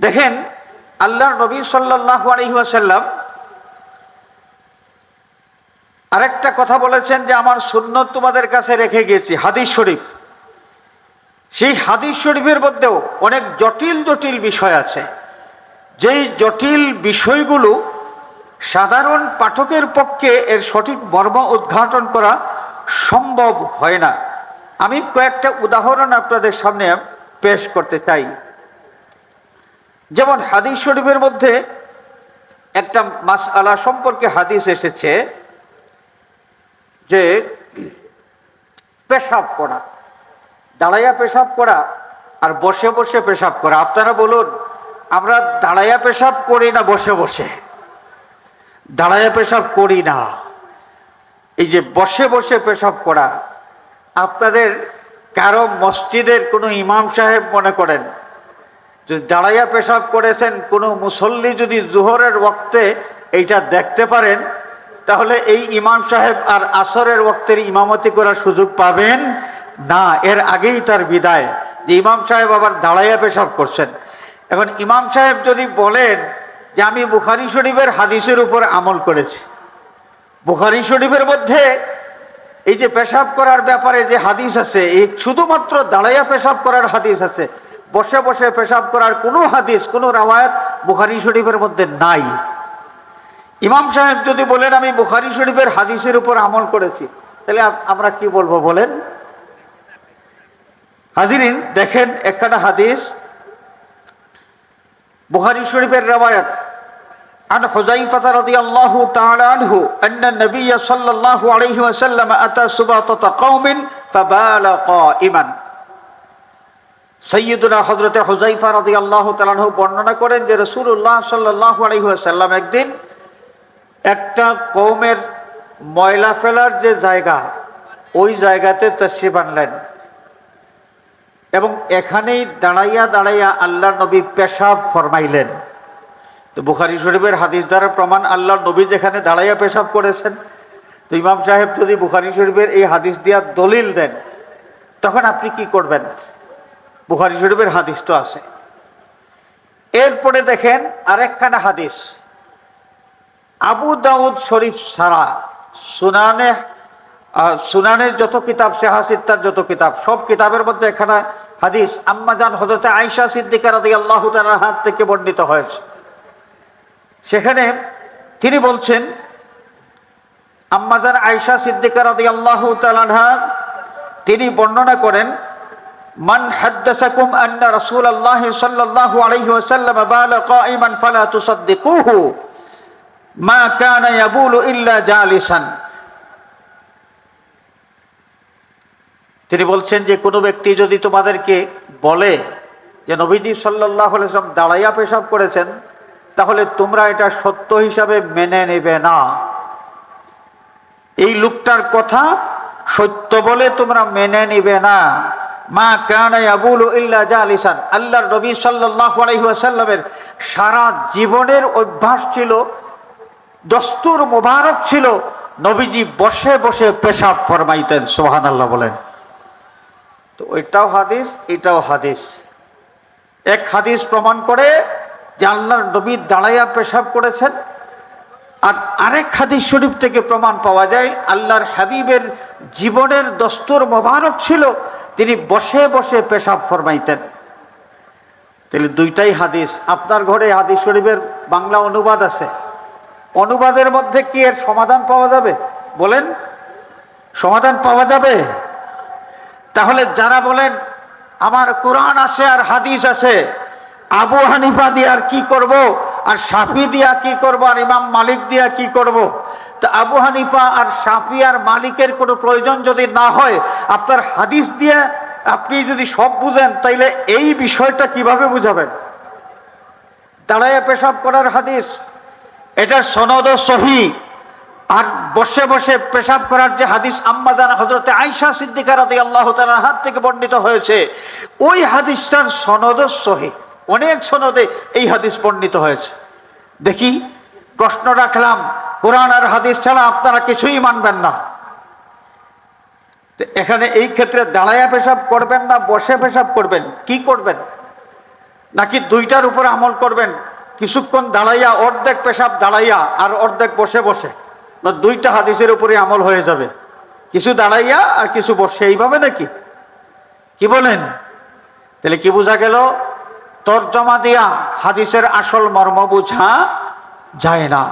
দেখেন আল্লাহ নবী সাল্লাহ আলহিহাসাল্লাম আরেকটা কথা বলেছেন যে, আমার সুন্নত তোমাদের কাছে রেখে গিয়েছি। হাদিস শরীফ। সেই হাদিস শরীফের মধ্যেও অনেক জটিল জটিল বিষয় আছে। যেই জটিল বিষয়গুলো সাধারণ পাঠকের পক্ষে এর সঠিক মর্ম উদ্ঘাটন করা সম্ভব হয় না। আমি কয়েকটা উদাহরণ আপনাদের সামনে পেশ করতে চাই। যেমন হাদিস শরীফের মধ্যে একটা মাস আলা সম্পর্কে হাদিস এসেছে যে পেশাব করা, দাঁড়াইয়া পেশাব করা আর বসে বসে পেশাব করা। আপনারা বলুন, আমরা দাঁড়াইয়া পেশাব করি না বসে বসে? দাঁড়াইয়া পেশাব করি না। এই যে বসে বসে পেশাব করা, আপনাদের কারও মসজিদের কোনো ইমাম সাহেব মনে করেন যদি দাঁড়াইয়া পেশাব করেছেন, কোনো মুসল্লি যদি জোহরের ওক্তে এইটা দেখতে পারেন, তাহলে এই ইমাম সাহেব আর আসরের ওক্তের ইমামতি করার সুযোগ পাবেন। না, এর আগেই তার বিদায়। যে ইমাম সাহেব আবার দাঁড়াইয়া পেশাব করছেন। এখন ইমাম সাহেব যদি বলেন যে আমি বুখারি শরীফের হাদিসের উপর আমল করেছি, বুখারি শরীফের মধ্যে এই যে পেশাব করার ব্যাপারে যে হাদিস আছে, এই শুধুমাত্র দাঁড়াইয়া পেশাব করার হাদিস আছে বসে বসে পেশাব করার কোনো হাদিস কোনো রাওয়ায়াত বুখারি শরীফের মধ্যে নাই ইমাম সাহেব যদি বলেন আমি বুখারি শরীফের হাদিসের উপর আমল করেছি তাহলে আপ- আমরা কি বলবো বলেন হাজিরিন দেখেন একটা হাদিস বুখারি শরীফের রাওয়ায়াত عن حذيفة رضي الله تعالى عنه أن النبي صلى الله عليه وسلم أتى سباطة قوم فبال قائما সৈয়দুনা হজরতে হুজাইফা রদি আল্লাহ তালাহ বর্ণনা করেন যে রসুল্লাহ সাল্লাহ আলহিহাসাল্লাম একদিন একটা কৌমের ময়লা ফেলার যে জায়গা, ওই জায়গাতে তশ্রিফ আনলেন এবং এখানেই দাঁড়াইয়া দাঁড়াইয়া আল্লাহ নবী পেশাব ফরমাইলেন। তো বুখারি শরীফের হাদিস দ্বারা প্রমাণ আল্লাহ নবী যেখানে দাঁড়াইয়া পেশাব করেছেন। তো ইমাম সাহেব যদি বুখারি শরীফের এই হাদিস দিয়া দলিল দেন, তখন আপনি কি করবেন? বুখারি শরীফের হাদিস তো আছে। এরপরে দেখেন আরেকখানা হাদিস। আবু দাউদ শরীফ সারা সুনানে সুনানের যত কিতাব সেহাসিত্তার যত কিতাব, সব কিতাবের মধ্যে এখানে হাদিস আম্মাজান হজরতে আয়সা সিদ্দিকার রাদি আল্লাহ তালার হাত থেকে বর্ণিত হয়েছে। সেখানে তিনি বলছেন আম্মাজান আয়সা সিদ্দিকা রাদি আল্লাহ তালানহা তিনি বর্ণনা করেন من حدثكم أن رسول الله صلى الله عليه وسلم بال قائما فلا تصدقوه ما كان يبول إلا جالسا তিনি বলছেন যে কোনো ব্যক্তি যদি তোমাদেরকে বলে যে নবীজি সাল্লাহ আলাইসলাম দাঁড়াইয়া পেশাব করেছেন তাহলে তোমরা এটা সত্য হিসাবে মেনে নেবে না এই লোকটার কথা সত্য বলে তোমরা মেনে নিবে না মা কানা আবুল ইল্লা জালিসান। আল্লাহর নবী সাল্লাল্লাহু আলাইহি ওয়াসাল্লামের সারা জীবনের অভ্যাস ছিল, দস্তুর মোবারক ছিল, নবীজি বসে বসে পেশাব ফরমাইতেন, সুবহানাল্লাহ বলেন। তো ওইটাও হাদিস, এটাও হাদিস। এক হাদিস প্রমাণ করে যে আল্লাহর নবী দাঁড়াইয়া পেশাব করেছেন, আর আরেক হাদিস শরীফ থেকে প্রমাণ পাওয়া যায়, আল্লাহর হাবিবের জীবনের দস্তুর মোবারক ছিল তিনি বসে বসে পেশাব ফরমাইতেন। তাহলে দুইটাই হাদিস। আপনার ঘরে হাদিস শরীফের বাংলা অনুবাদ আছে। অনুবাদের মধ্যে কি এর সমাধান পাওয়া যাবে? বলেন। সমাধান পাওয়া যাবে? তাহলে যারা বলেন, আমার কোরআন আছে আর হাদিস আছে, আবু হানিফা দিয়ে আর কি করব? আর সাফি দিয়া কি করব? আর ইমাম মালিক দিয়া কি করব? তা আবু হানিফা আর সাফি আর মালিকের কোনো প্রয়োজন যদি না হয়, আপনার হাদিস দিয়ে আপনি যদি সব বুঝেন, তাইলে এই বিষয়টা কীভাবে বুঝাবেন? দাঁড়াইয়া পেশাব করার হাদিস। এটার সনদ সহি। আর বসে বসে পেশাব করার যে হাদিস আম্মাদান হজরতে আইসা সিদ্দিকার হাত থেকে বর্ণিত হয়েছে, ওই হাদিসটার সনদ সহি। অনেক সনদে এই হাদিস বর্ণিত হয়েছে। দেখি, প্রশ্ন রাখলাম, কোরআন আর হাদিস ছাড়া আপনারা কিছুই মানবেন না। এখানে এই ক্ষেত্রে দাঁড়ায়া পেশাব করবেন না, বসে পেশাব করবেন। কি করবেন? নাকি দুইটার উপর আমল করবেন? কিছুক্ষণ দাঁড়াইয়া, অর্ধেক পেশাব দাঁড়াইয়া আর অর্ধেক বসে বসে। দুইটা হাদিসের উপরে আমল হয়ে যাবে। কিছু দাঁড়াইয়া আর কিছু বসে, এইভাবে নাকি? কি বলেন? তাহলে কি বোঝা গেল? তর্জমা দিয়া হাদিসের আসল মর্ম বুঝা যায় না।